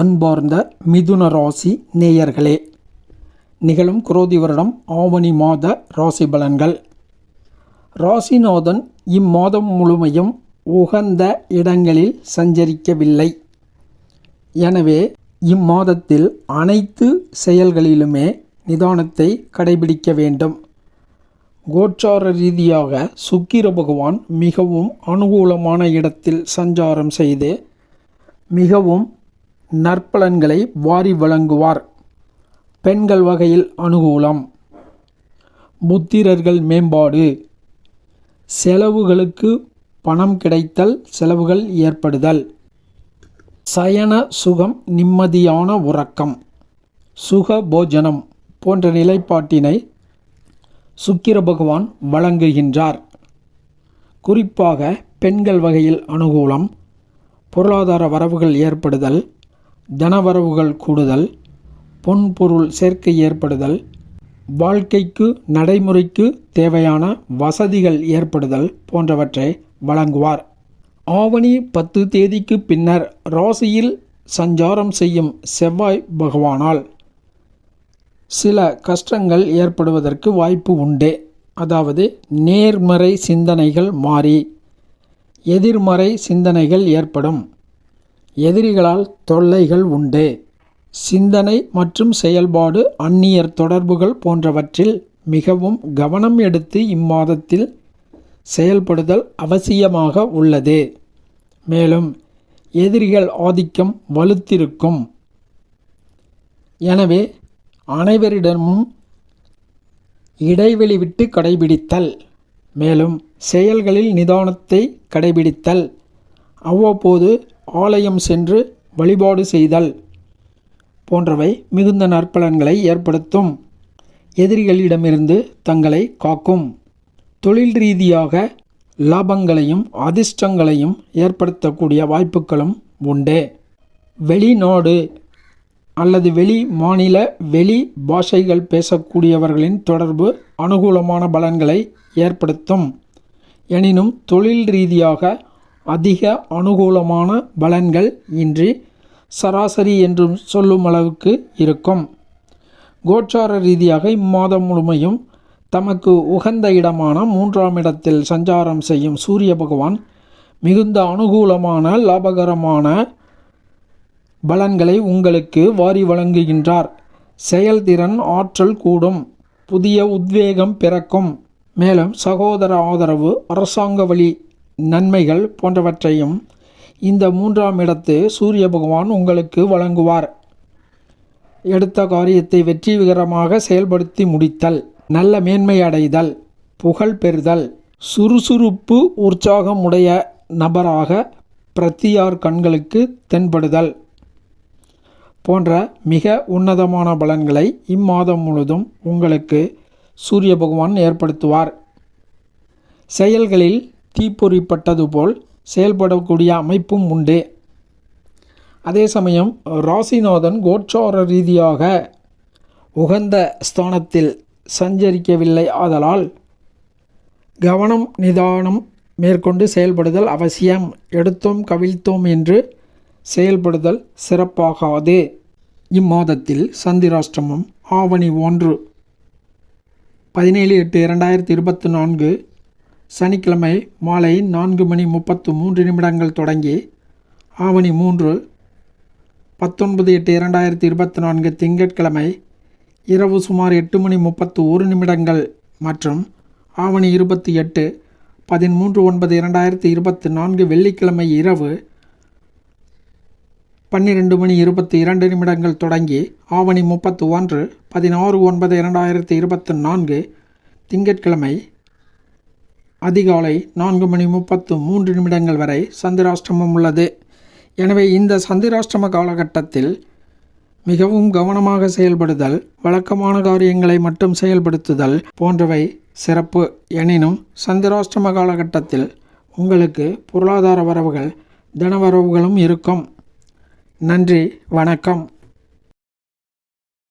அன்பார்ந்த மிதுன ராசி நேயர்களே நிகழும் குரோதி வருடம் ஆவணி மாத ராசி பலன்கள். ராசிநாதன் இம்மாதம் முழுமையும் உகந்த இடங்களில் சஞ்சரிக்கவில்லை. எனவே இம்மாதத்தில் அனைத்து செயல்களிலுமே நிதானத்தை கடைபிடிக்க வேண்டும். கோச்சார ரீதியாக சுக்கிர பகவான் மிகவும் அனுகூலமான இடத்தில் சஞ்சாரம் செய்து மிகவும் நற்பலன்களை வாரி வழங்குவார். பெண்கள் வகையில் அனுகூலம். முத்திரர்கள் மேம்பாடு. செலவுகளுக்கு பணம் கிடைத்தல் செலவுகள் ஏற்படுதல். சயன சுகம் நிம்மதியான உறக்கம். சுக போஜனம் போன்ற நிலைப்பாட்டினை சுக்கிர பகவான் வழங்குகின்றார். குறிப்பாக பெண்கள் வகையில் அனுகூலம் பொருளாதார வரவுகள் ஏற்படுதல் தனவரவுகள் கூடுதல் பொன் பொருள் சேர்க்கை ஏற்படுதல் வாழ்க்கைக்கு நடைமுறைக்கு தேவையான வசதிகள் ஏற்படுதல் போன்றவற்றை வழங்குவார். ஆவணி பத்து தேதிக்கு பின்னர் ராசியில் சஞ்சாரம் செய்யும் செவ்வாய் பகவானால் சில கஷ்டங்கள் ஏற்படுவதற்கு வாய்ப்பு உண்டு. அதாவது நேர்மறை சிந்தனைகள் மாறி எதிர்மறை சிந்தனைகள் ஏற்படும். எதிரிகளால் தொல்லைகள் உண்டு. சிந்தனை மற்றும் செயல்பாடு அந்நியர் தொடர்புகள் போன்றவற்றில் மிகவும் கவனம் எடுத்து இம்மாதத்தில் செயல்படுதல் அவசியமாக உள்ளது. மேலும் எதிரிகள் ஆதிக்கம் வலுத்திருக்கும். எனவே அனைவரிடமும் இடைவெளி விட்டு கடைபிடித்தல். மேலும் செயல்களில் நிதானத்தை கடைபிடித்தல். அவ்வப்போது ஆலயம் சென்று வழிபாடு செய்தல் போன்றவை மிகுந்த நற்பலன்களை ஏற்படுத்தும். எதிரிகளிடமிருந்து தங்களை காக்கும். தொழில் ரீதியாக லாபங்களையும் அதிர்ஷ்டங்களையும் ஏற்படுத்தக்கூடிய வாய்ப்புகளும் உண்டு. வெளிநாடு அல்லது வெளி மாநில வெளி பாஷைகள் பேசக்கூடியவர்களின் தொடர்பு அனுகூலமான பலன்களை ஏற்படுத்தும். எனினும் தொழில் ரீதியாக அதிக அனுகூலமான பலன்கள் இன்றி சராசரி என்றும் சொல்லும் அளவுக்கு இருக்கும். கோச்சார ரீதியாக இம்மாதம் முழுமையும் தமக்கு உகந்த இடமான மூன்றாம் இடத்தில் சஞ்சாரம் செய்யும் சூரிய பகவான் மிகுந்த அனுகூலமான லாபகரமான பலன்களை உங்களுக்கு வாரி வழங்குகின்றார். செயல்திறன் ஆற்றல் கூடும். புதிய உத்வேகம் பிறக்கும். மேலும் சகோதர ஆதரவு அரசாங்க வழி நன்மைகள் போன்றவற்றையும் இந்த மூன்றாம் இடத்து சூரிய பகவான் உங்களுக்கு வழங்குவார். எடுத்த காரியத்தை வெற்றிகரமாக செயல்படுத்தி முடித்தல் நல்ல மேன்மை அடைதல் புகழ் பெறுதல் சுறுசுறுப்பு உற்சாகம் உடைய நபராக பிரத்தியார் கண்களுக்கு தென்படுதல் போன்ற மிக உன்னதமான பலன்களை இம்மாதம் முழுதும் உங்களுக்கு சூரிய பகவான் ஏற்படுத்துவார். செயல்களில் தீப்பொறிப்பட்டது போல் செயல்படக்கூடிய அமைப்பும் உண்டு. அதே சமயம் ராசிநாதன் கோச்சார ரீதியாக உகந்த ஸ்தானத்தில் சஞ்சரிக்கவில்லை ஆதலால் கவனம் நிதானம் மேற்கொண்டு செயல்படுதல் அவசியம். எடுத்தோம் கவிழ்த்தோம் என்று செயல்படுதல் சிறப்பாகாது. இம்மாதத்தில் சந்திராஷ்டமம் ஆவணி ஒன்று. பதினேழு எட்டு இரண்டாயிரத்தி இருபத்தி நான்கு சனிக்கிழமை மாலை நான்கு மணி முப்பத்து மூன்று நிமிடங்கள் தொடங்கி ஆவணி மூன்று பத்தொன்பது எட்டு இரண்டாயிரத்தி இருபத்தி நான்கு திங்கட்கிழமை இரவு சுமார் எட்டு மணி முப்பத்து ஒரு நிமிடங்கள் மற்றும் ஆவணி இருபத்தி எட்டு பதிமூன்று ஒன்பது இரண்டாயிரத்தி இருபத்தி நான்கு வெள்ளிக்கிழமை இரவு பன்னிரெண்டு மணி இருபத்தி இரண்டு நிமிடங்கள் தொடங்கி ஆவணி முப்பத்து ஒன்று பதினாறு ஒன்பது இரண்டாயிரத்தி இருபத்தி நான்கு திங்கட்கிழமை அதிகாலை நான்கு மணி முப்பத்து மூன்று நிமிடங்கள் வரை சந்திராஷ்டமம் உள்ளது. எனவே இந்த சந்திராஷ்டம காலகட்டத்தில் மிகவும் கவனமாக செயல்படுதல் வழக்கமான காரியங்களை மட்டும் செயல்படுத்துதல் போன்றவை சிறப்பு. எனினும் சந்திராஷ்டம காலகட்டத்தில் உங்களுக்கு பொருளாதார வரவுகள் தனவரவுகளும் இருக்கும். நன்றி வணக்கம்.